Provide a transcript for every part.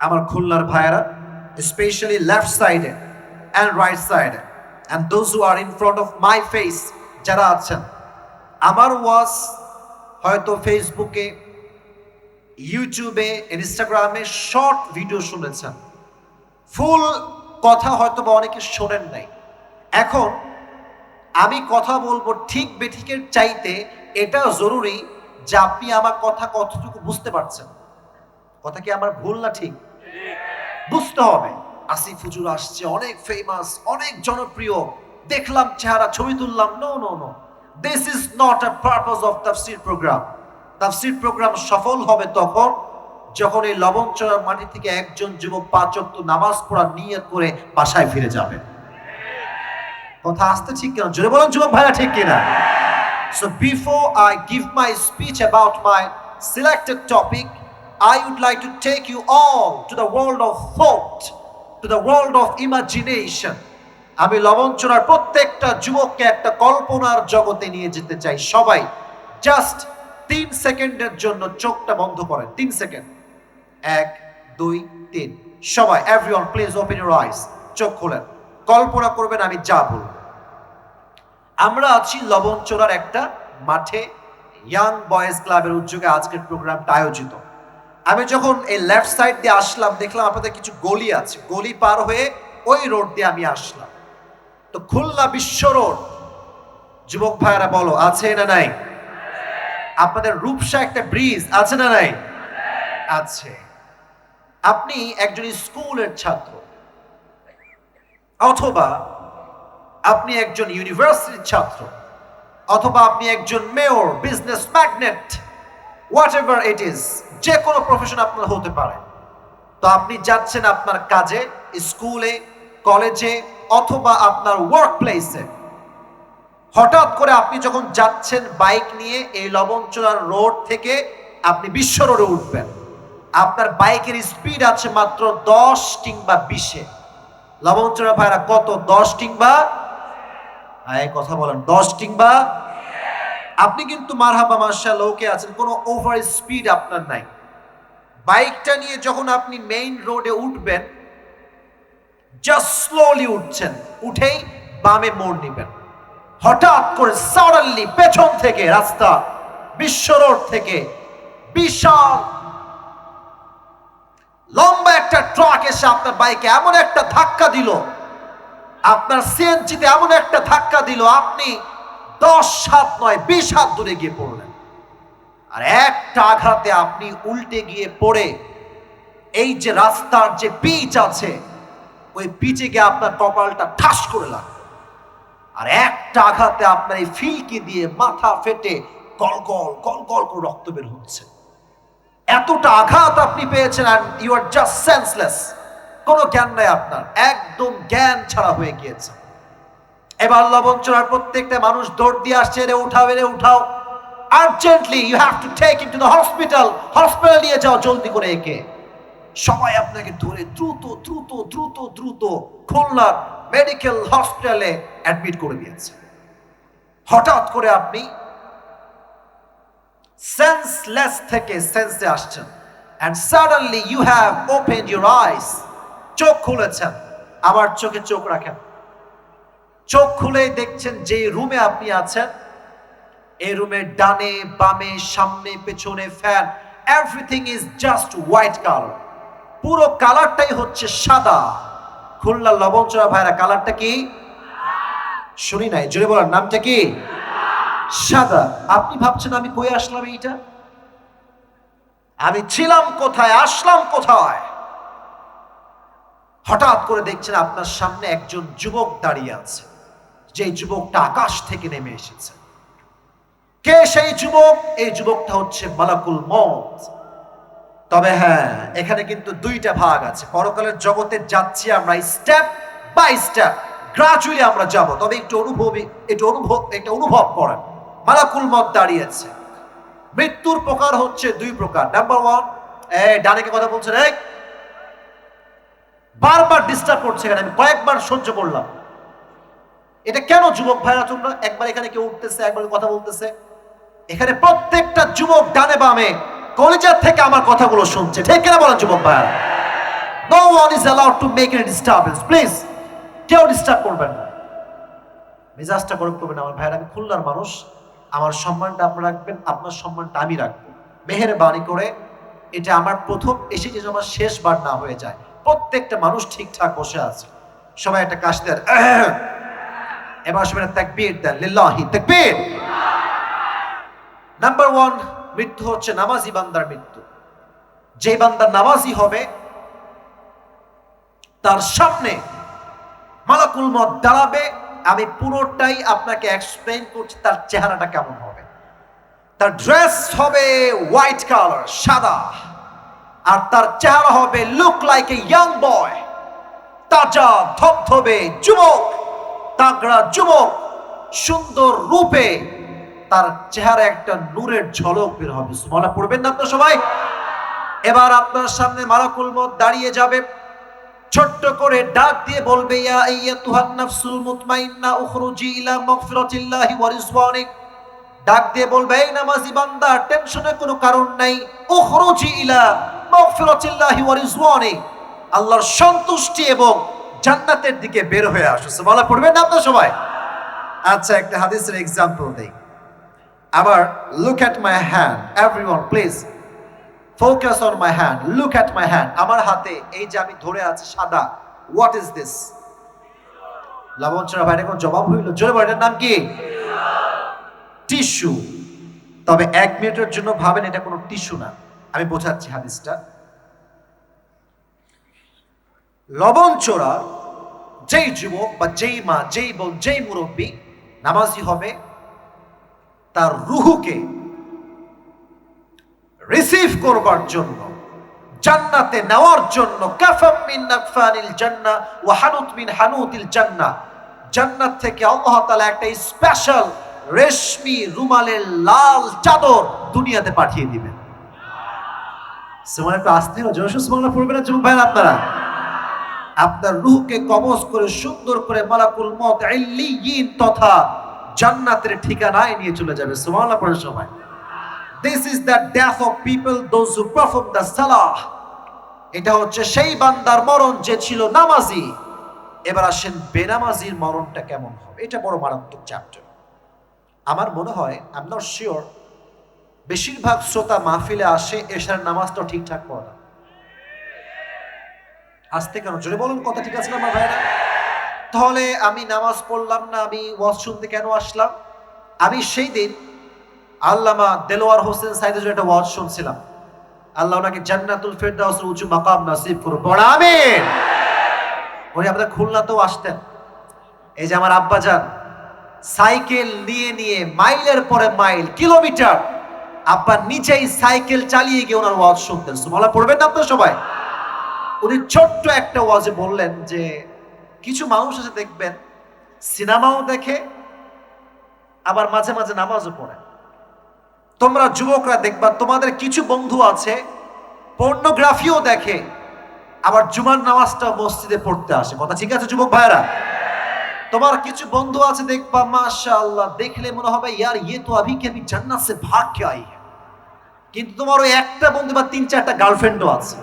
আমার খুলনার ভাইয়েরা স্পেশালি লেফট সাইডে অ্যান্ড রাইট সাইডে and those who are in front of my face যারা আছেন, আমার ওয়াজ হয়তো ফেসবুকে ইউটিউবে ইনস্টাগ্রামে শর্ট ভিডিও শুনেছেন। ফুল কথা হয়তো বা অনেকে শোনেন নাই। এখন আমি কথা বলব ঠিক বেঠিকের চাইতে এটা জরুরি যে আপনি আমার কথা কতটুকু বুঝতে পারছেন। কথা কি আমার ভুল না ঠিক? বুঝতে হবে। আসিফ হুজুর আসছে অনেক ফেমাস অনেক জনপ্রিয়। দেখলাম চেহারা ছবি তুললাম no no no this is not a purpose of তাফসির প্রোগ্রাম তাফসির প্রোগ্রাম সফল হবে তখন যখন এই লবণচড়ার মাটি থেকে একজন যুবক পাঁচ ওয়াক্ত নামাজ পড়ার নিয়ত করে বাসায় ফিরে যাবে। কথা আসতে ঠিক কিনা? জোরে বলুন যুবক ভাইরা ঠিক কিনা? So before I give my speech about my selected topic, I would like to take you all to the world of thought, to the world of imagination. আমি লবণচড়ার প্রত্যেকটা যুবককে একটা কল্পনার জগতে নিয়ে যেতে চাই। সবাই জাস্ট তিন সেকেন্ডের জন্য চোখটা বন্ধ করেন। তিন সেকেন্ড। এক দুই তিন। সবাই everyone please open your eyes চোখ খোলেন। কল্পনা করবেন আমি যা বলব। আমরা আছি লবণচোরার একটা মাঠে। ইয়াং বয়েজ ক্লাবের উদ্যোগে আজকের প্রোগ্রামটা আয়োজিত। আমি যখন এই লেফট সাইড দিয়ে আসলাম, দেখলাম আপনাদের কিছু গলি আছে। গলি পার হয়ে ওই রোড দিয়ে আমি আসলাম। তো খুলনা বিশ্ব রোড যুবক ভাইয়ারা বলো, আছে না নাই? আপনাদের রূপসা একটা ব্রিজ আছে না নাই? আছে। আপনি একজন স্কুলের ছাত্র। অথবা আপনি একজন ইউনিভার্সিটির ছাত্র। অথবা আপনি একজন mayor business magnate whatever it is যে কোনো প্রফেশন আপনার হতে পারে। তো আপনি যাচ্ছেন আপনার কাজে, স্কুলে, কলেজে অথবা আপনার ওয়ার্ক প্লেসে হঠাৎ করে আপনি যখন যাচ্ছেন বাইক নিয়ে, এই লবণচূড়ার রোড থেকে আপনি বিশ্ব রোডে উঠবেন। আপনার বাইকের স্পিড আছে মাত্র দশ কিংবা বিশে। লবণচূড়া ভাইরা কত? দশ কিংবা? কথা বলেন, দশ কিংবা আপনি কিন্তু মারহাবা মার্শাল ওকে আছেন। কোনো ওভার স্পিড আপনার নাই। বাইকটা নিয়ে যখন আপনি মেইন রোডে উঠবেন জাস্ট স্লোলি উঠছেন, উঠেই বামে মোড় নিবেন। হঠাৎ করে সাডেনলি পেছন থেকে রাস্তা, বিশ্ব রোড থেকে বিশাল, লম্বা একটা ট্রাক এসে আপনার বাইকে এমন একটা ধাক্কা দিল, আপনার সিএনজিতে এমন একটা ধাক্কা দিল, আপনি দশ হাত নয়, বিশ হাত দূরে গিয়ে পড়লেন। আর একটা আঘাতে আপনি উল্টে গিয়ে পড়ে, এই যে রাস্তার যে পিচ আছে, ওই পিচে গিয়ে আপনার কপালটা ঠাস করে লাগল। আর একটা আঘাতে আপনার এই ফিলকি দিয়ে মাথা ফেটে কলকল কলকল করে রক্ত বের হচ্ছে। এতটা আঘাত আপনি পেয়েছেন are you are just senseless কোনো জ্ঞান নাই আপনার, একদম জ্ঞান ছাড়া হয়ে গিয়েছে। এবার লবণচড়ার প্রত্যেকটা মানুষ দৌড় দিয়ে আসছে, রে, উঠাও রে, উঠাও। Urgently you have to take him to the hospital hospital নিয়ে যাও জলদি করে একে। সবাই আপনাকে ধরে দ্রুত দ্রুত দ্রুত দ্রুত খুলনার মেডিকেল হসপিটালে অ্যাডমিট করে দিয়েছে হঠাৎ করে আপনি সেন্সলেস থেকে সেন্সে আসছেন। And suddenly you have open your eyes চোখ খুলেছেন। আমার চোখে চোখ রাখেন। চোখ খুলেই দেখছেন যে রুমে আপনি আছেন। এই রুমের ডানে, বামে, সামনে, পেছনে fan everything is just white colour পুরো কালারটাই হচ্ছে সাদা। খুলনা লবণচড়া ভাইরা, কালারটা কি? শুনি নাই, জোরে বলার নামটা কি? সাদা। আপনি ভাবছেন আমি কই আসলাম এইটা? আমি ছিলাম কোথায়, আসলাম কোথায়? হঠাৎ করে দেখছেন আপনার সামনে একজন যুবক দাঁড়িয়ে আছে। যে যুবকটা আকাশ থেকে নেমে এসেছে। কে সেই যুবক? এই যুবকটা হচ্ছে মালাকুল মত তবে হ্যাঁ এখানে কিন্তু দুইটা ভাগ আছে। পরকালের জগতে যাচ্ছি আমরা স্টেপ বাই স্টেপ গ্রাজুয়ালি আমরা যাব। তবে একটু অনুভবী, একটু অনুভব, একটা অনুভব করেন। মালাকুল মত দাঁড়িয়েছে। মৃত্যুর প্রকার হচ্ছে দুই প্রকার। নাম্বার ওয়ান এই ডানেকে কথা বলছেন? এই? বারবার ডিস্টার্ব করছে এখানে। আমি কয়েকবার সহ্য করলাম। এটা কেন যুবক ভাইরা তোমরা একবার এখানে কেউ উঠতেছে, একবার কথা বলতেছে? এখানে প্রত্যেকটা যুবক ডানে বামে কলেজার থেকে আমার কথাগুলো শুনছে। ঠিক কিনা বলেন যুবক ভাইরা? No one is allowed to make a disturbance please কেউ ডিস্টার্ব করবেন না। মেজাজটা গরম করবেন। আমার ভাইয়ের আমি খুলনার মানুষ। আমার সম্মানটা আপনারা রাখবেন, আপনার সম্মানটা আমি রাখব। মেহেরবানি করে এটা আমার প্রথম এসে যে আমার শেষবার না হয়ে যায়। প্রত্যেকটা মানুষ ঠিকঠাক বসে আছে। সবাই একটা কাশ দেন। এবার সবাই তাকবীর দেন, লিল্লাহি, তাকবীর। নাম্বার ওয়ান মৃত্যু হচ্ছে নামাজি বান্দার মৃত্যু। যে বান্দার নামাজি হবে, তার সামনে মালাকুল মত দাঁড়াবে। আমি পুরোটাই আপনাকে এক্সপ্লেন করছি, তার চেহারাটা কেমন হবে। তার ড্রেস হবে হোয়াইট কালার সাদা। আর তার চেহারা হবে look like a young boy তাজা, ধবধবে যুবক। তাগড়া যুবক সুন্দর রূপে তার চেহারা একটা নূরের ঝলক বের হবে। সুমালা পড়বেন না আপনার সবাই? এবার আপনার সামনে মালাকুল মত দাঁড়িয়ে যাবে। ছোট্ট করে ডাক দিয়ে বলবে, ইয়া আইয়াতুহান নাফসুল মুতমাইন্না উখরুজি ইলা মাগফিরাতিল্লাহি ওয়া রিজওয়ানিক। ডাক দিয়ে বলবে, এই নামাজি বান্দা, টেনশনের কোনো কারণ নাই। উখরুজি ইলা মাগফিরাতিল্লাহি ওয়া রিজওয়ানিক। আল্লাহর সন্তুষ্টি এবং জান্নাতের দিকে বের হয়ে আসো। সুবহানাল্লাহ, পড়বেন না আপনারা সবাই? আচ্ছা একটা হাদিসের এক্সাম্পল দেই। আবার look at my hand everyone please focus on my hand look at my hand আমার হাতে, এই যে আমি ধরে আছি সাদা হোয়াট ইজ দিস লাবঞ্চনা ভাইয়ের এখন জবাব হইল? জোরে এটার নাম কি? টিস্যু। তবে এক মিনিটের জন্য ভাবেন, এটা কোনো টিস্যু না। আমি বোঝাচ্ছি হাদিসটা। লবণ চোরা, যেই যুবক বা যেই মা, যেই বোন, যেই মুরব্বী নামাজি হবে, তার রুহুকে রিসিভ করবার জন্য, জান্নাতে নেওয়ার জন্য, কাফাম মিন নাকফানিল জান্নাহ ওয়া হানুত মিন হানুতিল জান্নাহ জান্নাত থেকে আল্লাহ তাআলা একটা স্পেশাল রেশমি রুমালের লাল চাদর দুনিয়াতে পাঠিয়ে দিবেন। একটু আসতে হবে জোর সুমান পড়বে না যুবক ভাইরা আপনারা? আপনার রুহকে কবজ করে, সুন্দর করে মালাকুল মত তথা জান্নাতের ঠিকানায় নিয়ে চলে যাবে। সুবহানাল্লাহ পড়ে সময় this is the death of people those who perform the সালাহ এটা হচ্ছে সেই বান্দার মরণ যে ছিল নামাজি। এবার আসেন বেনামাজির মরণটা কেমন হবে? এটা বড় মারাত্মক চ্যাপ্টার আমার মনে হয় আই এম নট শিওর বেশিরভাগ শ্রোতা মাহফিলে আসে, এশার নামাজটা ঠিকঠাক পড়ে আসতে কেন? জোরে বলুন কথা ঠিক আছে না, আমার ভাইরা তাহলে আমি নামাজ পড়লাম না, আমি ওয়াজ শুনতে কেন আসলাম? আমি সেই দিন আল্লামা দেলোয়ার হোসেন সাইদের একটা ওয়াজ শুনছিলাম আল্লাহ ওনাকে জান্নাতুল ফেরদাউসের উঁচু মাকাম নাসিব করুন পড়া আমিন! উনি আমাদের খুলনাতেও আসতেন। এই যে আমার আব্বা যান, সাইকেল নিয়ে নিয়ে মাইলের পরে মাইল, কিলোমিটার, আব্বা নিজেই সাইকেল চালিয়ে গিয়ে ওনার ওয়াজ শুনতেন সুমালা পড়বেন না আপনার সবাই? উনি ছোট্ট একটা ওয়াজে বললেন যে, কিছু মানুষ আছে দেখবেন সিনেমাও দেখে, আবার মাঝে মাঝে নামাজও পড়ে। তোমরা যুবকরা দেখবা, তোমাদের কিছু বন্ধু আছে পর্নোগ্রাফিও দেখে, আবার জুমার নামাজটা মসজিদে পড়তে আসে। কথা ঠিক আছে, যুবক ভাইরা তোমার কিছু বন্ধু আছে, দেখবা, মাশাআল্লাহ, দেখলে মনে হবে, ইয়ার ইয়ে তো আভি কে, আভি জান্নাত সে ভাগ কে আই কিন্তু তোমার ওই একটা বন্ধু বা তিন চারটা গার্লফ্রেন্ডও আছে।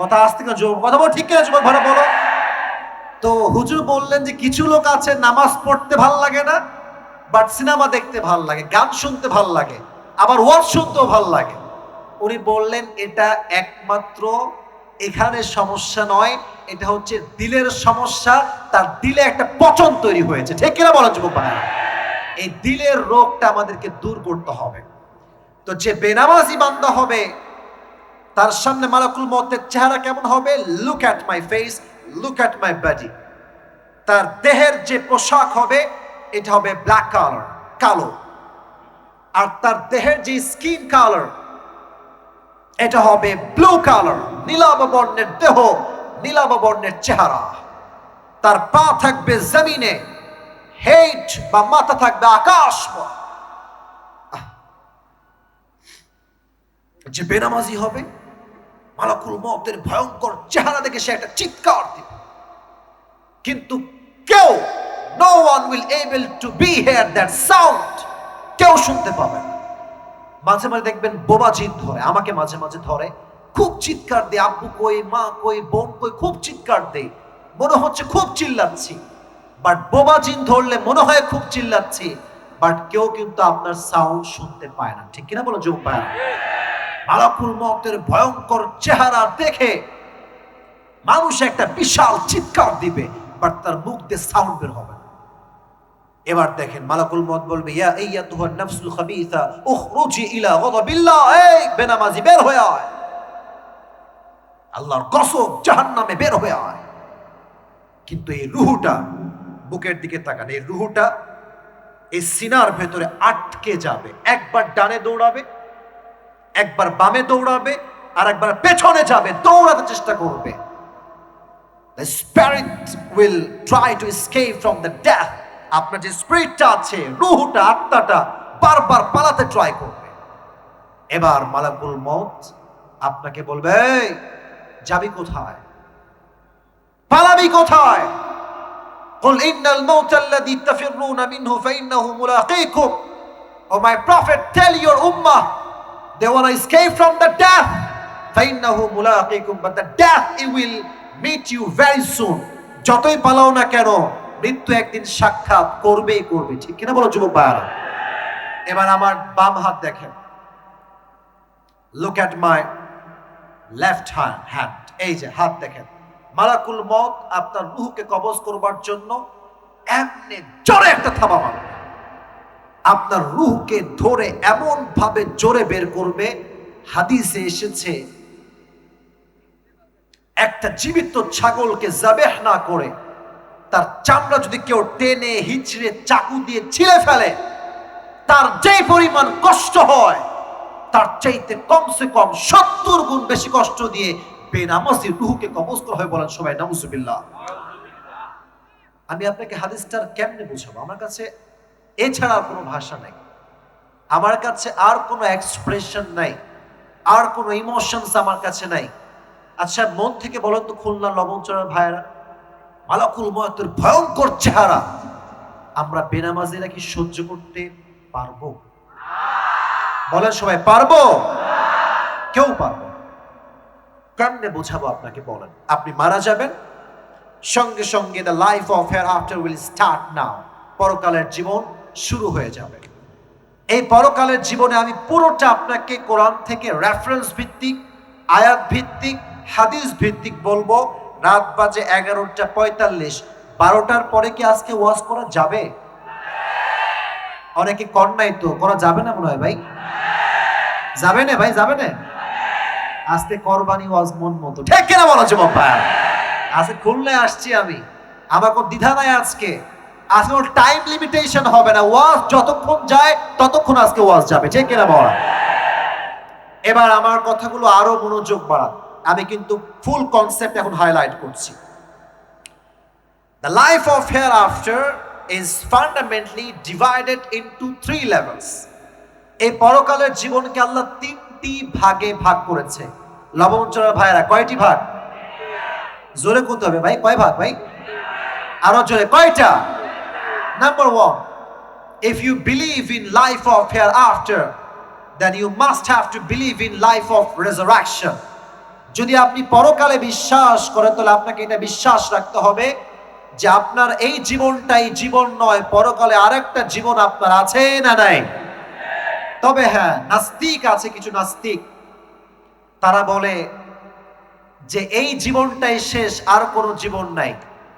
কথা আসতে কেন যুবক কথা বল, ঠিক কিনা যুবক ভাড়া বলো। তো হুজুর বললেন যে কিছু লোক আছে, নামাজ পড়তে ভালো লাগে না বাট সিনেমা দেখতে ভালো লাগে, গান শুনতে ভালো লাগে, আবার ওয়াজ শুনতেও ভালো লাগে। উনি বললেন, এটা একমাত্র এখানে সমস্যা নয়, এটা হচ্ছে দিলের সমস্যা, তার দিলে একটা পচন তৈরি হয়েছে। ঠিক কিনা বলেন যুবক ভাইয়া এই দিলের রোগটা আমাদেরকে দূর করতে হবে। তো যে বেনামাজি বান্দা হবে তার সামনে মালাকুল মতের চেহারা কেমন হবে? Look at my face look at my body তার দেহের যে পোশাক হবে, এটা হবে ব্ল্যাক কালার কালো। আর তার দেহের যে স্কিন কালার এটা হবে ব্লু কালার নীলাভ বর্ণের দেহ, নীলাভ বর্ণের চেহারা। তার পা থাকবে জমিনে হেট বা মাথা থাকবে আকাশ যে বেনামাজি হবে মালাকুল মতের ভয়ঙ্কর চেহারা দেখে সে একটা চিৎকার দিবে কিন্তু কেউ no one will able to be hear that sound কেউ শুনতে পাবে না। মাঝে মাঝে দেখবেন বোবা জিদ ধরে, আমাকে মাঝে মাঝে ধরে। খুব চিৎকার দেয়, আব্বু কই, মা কই, বোন কই? খুব চিৎকার দেয়। মনে হচ্ছে খুব চিল্লাচ্ছি। বাট বোবা জিন ধরলে মনে হয় খুব চিল্লাচ্ছি। বাট কেউ কিন্তু আপনার সাউন্ড শুনতে পায় না। ঠিক কিনা বলো যোগ পায় না মালাকুল মতের ভয়ঙ্কর চেহারা দেখে মানুষ একটা বিশাল চিৎকার দিবে বাট তার মুখ দিয়ে সাউন্ড বের হবে না। এবার দেখেন মালাকুল মত বলবে, ইয়া আইয়াতুহা নাফসুল খাবিসা, উখরুজি ইলা গাদাবিল্লাহ, এই বেনামাজি, বের হয়ে আয়। আল্লাহর কসম জাহান্নামে বের হয়ে আয়। কিন্তু এই রুহুটা বুকের দিকে তাকান, এই রুহুটা এই সিনার ভেতরে আটকে যাবে, একবার ডানে দৌড়াবে একবার বামে দৌড়াবে আর একবার পেছনে যাবে দৌড়াতে চেষ্টা করবে The spirit will try to escape from the death. আপনার যে স্পিরিটটা আছে রুহুটা আত্মাটা বারবার পালাতে ট্রাই করবে এবার মালাকুল মত আপনাকে বলবে "এই, যাবি কোথায় পালাবি কোথায় قل إن الموت الذي تفرون منه فإنه ملاقيكم Oh my prophet tell your ummah they want to escape from the death فإنه ملاقيكم but the death it will meet you very soon যতই পালাও না কেন মৃত্যু একদিন সাক্ষাৎ করবেই করবে ঠিক কিনা বলো যুবক ভাইয়ারা এবার আমার বাম হাত দেখেন look at my left hand এই যে হাত দেখেন মালাকুল মত আপনার রুহকে কবজ করবার জন্য এমনি জোরে একটা থাবা মারবে আপনার রুহকে ধরে এমন ভাবে জোরে বের করবে। হাদিসে এসেছে, একটা জীবিত ছাগলকে জাবেহ না করে তার চামড়া যদি কেউ টেনে, হিচড়ে, চাকু দিয়ে ছিলে ফেলে, তার যে পরিমাণ কষ্ট হয়, তার চাইতে কমসে কম সত্তর গুণ বেশি কষ্ট দিয়ে বেনামাজি রুহুকে কবজ করা হয় বলেন সবাই নামুসুবিল্লাহ আমি আপনাকে হাদিসটার কেমনে বুঝাবো? আমার কাছে এছাড়া কোনো ভাষা নাই। আমার কাছে আর কোনো এক্সপ্রেশন নাই, আর কোনো ইমোশনস আমার কাছে নাই। আচ্ছা মন থেকে বলেন তো খুলনা লবণচরের ভাইয়েরা, মালাকুল ময়তের ভয়ঙ্কর চেহারা। আমরা বেনামাজিরা কি সহ্য করতে পারব? বলেন সবাই, পারব? কেউ পারব। কেমনে বোঝাবো আপনাকে বলেন, আপনি মারা যাবেন। সঙ্গে সঙ্গে the life of hereafter will start now পরকালের জীবন শুরু হয়ে যাবে। এই পরকালের জীবনে আমি পুরোটা আপনাকে কোরআন থেকে রেফারেন্স ভিত্তিক, আয়াত ভিত্তিক, হাদিস ভিত্তিক বলব। রাত বাজে এগারোটা পঁয়তাল্লিশ। বারোটার পরে কি আজকে ওয়াজ করা যাবে? অনেকে কর নাই তো করা যাবে না মনে হয় ভাই? যাবে না ভাই, যাবে না? আজকে করবানি ওয়াজ মন মতো। ঠিক কিনা বলো ভাই? আজকে খুললে আসছি আমি। আমার কোনো দ্বিধা নাই আজকে। আজকে কোনো টাইম লিমিটেশন হবে না। ওয়াজ যতক্ষণ যায়, ততক্ষণ আজকে ওয়াজ যাবে। ঠিক কিনা বলা? এবার আমার কথাগুলো আরও মনোযোগ বাড়ান। আমি কিন্তু ফুল কনসেপ্ট এখন হাইলাইট করছি। The life of hereafter is fundamentally divided into three levels. এই পরকালের জীবনকে আল্লাহ তিনটি ভাগে ভাগ করেছে। লবণচরা ভাইরা, কয়টি ভাগ? জোরে কোনতে হবে ভাই, কয় ভাগ ভাই? আরও জোরে, কয়টা? Number one if you believe in life of hereafter, then you must have to believe in life of resurrection. যদি আপনি পরকালে বিশ্বাস করেন, তাহলে আপনাকে এটা বিশ্বাস রাখতে হবে যে আপনার এই জীবনটাই জীবন নয়, পরকালে আরেকটা জীবন আপনার আছে না নাই? তবে হ্যাঁ নাস্তিক আছে, কিছু নাস্তিক। তারা বলে যে এই জীবনটাই শেষ, আর কোনো জীবন নাই।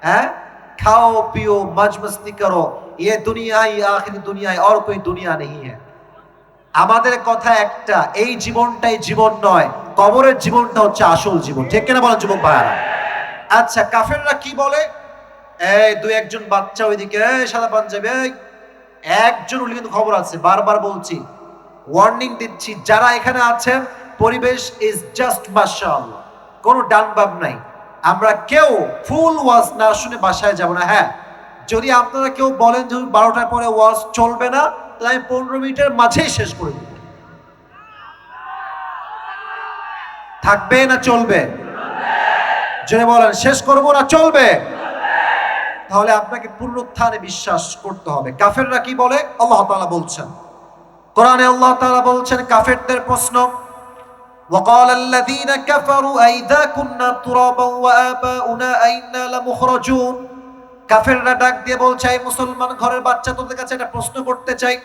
হ্যাঁ? খাও পিও মজ মস্তি করো ये दुनिया ही आखिरी दुनिया है और कोई दुनिया नहीं है আমাদের কথা একটা এই জীবনটাই জীবন নয় কবরের জীবনটা হচ্ছে আসল জীবন ঠিক কিনা বলেন যুবক ভাইয়ারা আচ্ছা কাফেররা কি বলে এই দু একজন বাচ্চা ওইদিকে এই সাদা পাঞ্জাবি এই একজন উনি কিন্তু খবর আছে বারবার বলছি ওয়ার্নিং দিচ্ছি যারা এখানে আছেন পরিবেশ ইজ জাস্ট মাশাআল্লাহ কোনো ডান বাম নাই আমরা কেউ ফুল ওয়াজ না শুনে বাসায় যাব না হ্যাঁ। যদি আপনারা কেউ বলেন যে বারোটার পরে ওয়াজ চলবে না, তাহলে আমি পনেরো মিনিটের মাঝেই শেষ করে দেব। থাকবে না চলবে? যদি বলেন, শেষ করব না চলবে? তাহলে আপনাকে পুনরুত্থানে বিশ্বাস করতে হবে। কাফেররা কি বলে? আল্লাহ তাআলা বলছেন। কোরআনে আল্লাহ তালা বলছেন, কাফেরদের প্রশ্ন وقال الذين كفروا أئذا كنا ترابا وآباؤنا أئنا لمخرجون কাফেররা ডাক দিয়ে বলছে এই মুসলমান ঘরের বাচ্চা তোদের কাছে একটা প্রশ্ন করতে চাই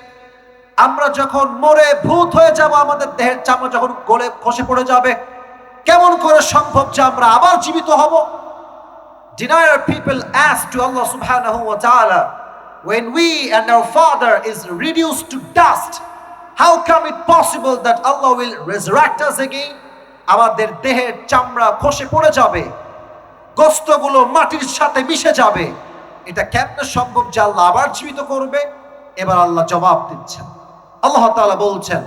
আমরা যখন মরে ভূত হয়ে যাব আমাদের দেহের চামড়া যখন গলে খসে পড়ে যাবে কেমন করে সম্ভব যে আমরা আবার জীবিত হব Denier people ask to Allah subhanahu wa ta'ala, when we and our father is reduced to dust, how come it possible that Allah will resurrect us again? আমাদের দেহের চামড়া খসে পড়ে যাবে গোস্তগুলো মাটির সাথে মিশে যাবে এটা কেমনে সম্ভব যে আল্লাহ আবার জীবিত করবে এবার আল্লাহ জবাব দিচ্ছেন আল্লাহ তাআলা বলছেন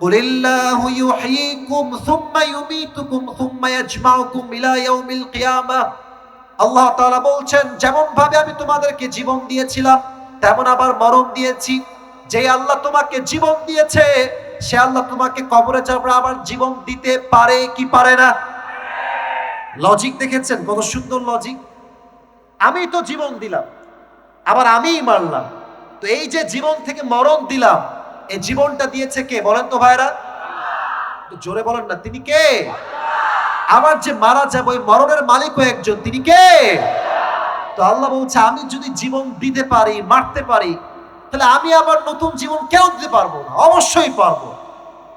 قل الله يحييكم ثم يميتكم ثم يجمعكم إلى يوم القيامة আল্লাহ তাআলা বলছেন যেমন ভাবে আমি তোমাদেরকে জীবন দিয়েছিলাম তেমন আবার মরণ দিয়েছি যে আল্লাহ তোমাকে জীবন দিয়েছে, সে আল্লাহ তোমাকে কবরে যাবার আবার জীবন দিতে পারে কি পারে না? লজিক দেখেছেন? কত সুন্দর লজিক আমি তো জীবন দিলাম, আবার আমিই মারলাম। তো এই যে জীবন থেকে মরণ দিলাম, এই জীবনটা দিয়েছে কে? বলেন তো ভাইরা জোরে বলেন না, তিনি কে? আবার যে মারা যাবে, ওই মরণের মালিকও একজন, তিনি কে? তো আল্লাহ বলছে, আমি যদি জীবন দিতে পারি, মারতে পারি তাহলে আমি আবার নতুন জীবন কেউ দিতে পারব না। অবশ্যই পারব।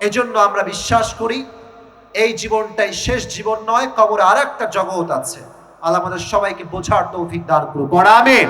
এজন্য আমরা বিশ্বাস করি, এই জীবনটাই শেষ জীবন নয়, কবর আর একটা জগৎ আছে। আল্লাহ আমাদের সবাইকে বোঝার তৌফিক দান করুক। আমিন।